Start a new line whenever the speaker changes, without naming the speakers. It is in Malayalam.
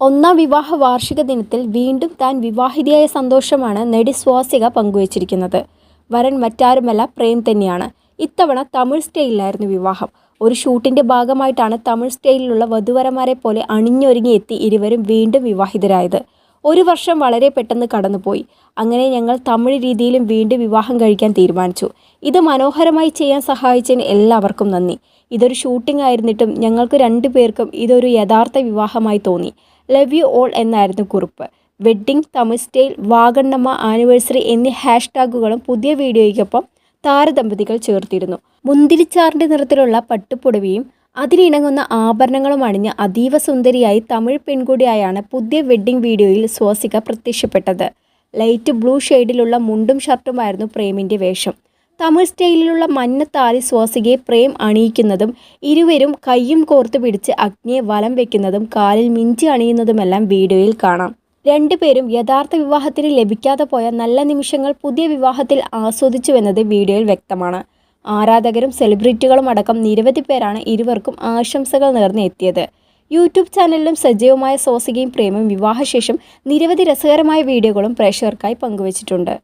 ഒന്നാം വിവാഹ വാർഷിക ദിനത്തിൽ വീണ്ടും താൻ വിവാഹിതയായ സന്തോഷമാണ് നടി സ്വാസിക പങ്കുവച്ചിരിക്കുന്നത്. വരൻ മറ്റാരുമല്ല പ്രേം തന്നെയാണ്. ഇത്തവണ തമിഴ് സ്റ്റൈലിലായിരുന്നു വിവാഹം. ഒരു ഷൂട്ടിന്റെ ഭാഗമായിട്ടാണ് തമിഴ് സ്റ്റൈലിലുള്ള വധുവരന്മാരെ പോലെ അണിഞ്ഞൊരുങ്ങി എത്തി ഇരുവരും വീണ്ടും വിവാഹിതരായത്. ഒരു വർഷം വളരെ പെട്ടെന്ന് കടന്നുപോയി. അങ്ങനെ ഞങ്ങൾ തമിഴ് രീതിയിലും വീണ്ടും വിവാഹം കഴിക്കാൻ തീരുമാനിച്ചു. ഇത് മനോഹരമായി ചെയ്യാൻ സഹായിച്ചതിന് എല്ലാവർക്കും നന്ദി. ഇതൊരു ഷൂട്ടിംഗ് ആയിരുന്നിട്ടും ഞങ്ങൾക്ക് രണ്ടു പേർക്കും ഇതൊരു യഥാർത്ഥ വിവാഹമായി തോന്നി. ലവ് യു ഓൾ എന്നായിരുന്നു കുറിപ്പ്. വെഡ്ഡിംഗ് തമിഴ് സ്റ്റൈൽ വാഗണ്ണമ്മ ആനിവേഴ്സറി എന്നീ ഹാഷ്ടാഗുകളും പുതിയ വീഡിയോയ്ക്കൊപ്പം താരദമ്പതികൾ ചേർത്തിരുന്നു. മുന്തിരിച്ചാറിന്റെ നിറത്തിലുള്ള പട്ടുപുടവയും അതിനിണങ്ങുന്ന ആഭരണങ്ങളും അണിഞ്ഞ് അതീവ സുന്ദരിയായി തമിഴ് പെൺകുടിയായാണ് പുതിയ വെഡ്ഡിംഗ് വീഡിയോയിൽ സ്വാസിക പ്രത്യക്ഷപ്പെട്ടത്. ലൈറ്റ് ബ്ലൂ ഷെയ്ഡിലുള്ള മുണ്ടും ഷർട്ടുമായിരുന്നു പ്രേമിന്റെ വേഷം. തമിഴ് സ്റ്റൈലിലുള്ള മഞ്ഞ താലി സ്വാസികയെ പ്രേം അണിയിക്കുന്നതും ഇരുവരും കയ്യും കോർത്ത് പിടിച്ച് അഗ്നിയെ വലം വെക്കുന്നതും കാലിൽ മിഞ്ചി അണിയുന്നതുമെല്ലാം വീഡിയോയിൽ കാണാം. രണ്ടുപേരും യഥാർത്ഥ വിവാഹത്തിന് ലഭിക്കാതെ പോയ നല്ല നിമിഷങ്ങൾ പുതിയ വിവാഹത്തിൽ ആസ്വദിച്ചുവെന്നത് വീഡിയോയിൽ വ്യക്തമാണ്. ആരാധകരും സെലിബ്രിറ്റികളും അടക്കം നിരവധി പേരാണ് ഇരുവർക്കും ആശംസകൾ നേർന്ന് എത്തിയത്. യൂട്യൂബ് ചാനലിലും സജീവമായ സോസികയും പ്രേമം വിവാഹശേഷം നിരവധി രസകരമായ വീഡിയോകളും പ്രേക്ഷകർക്കായി പങ്കുവച്ചിട്ടുണ്ട്.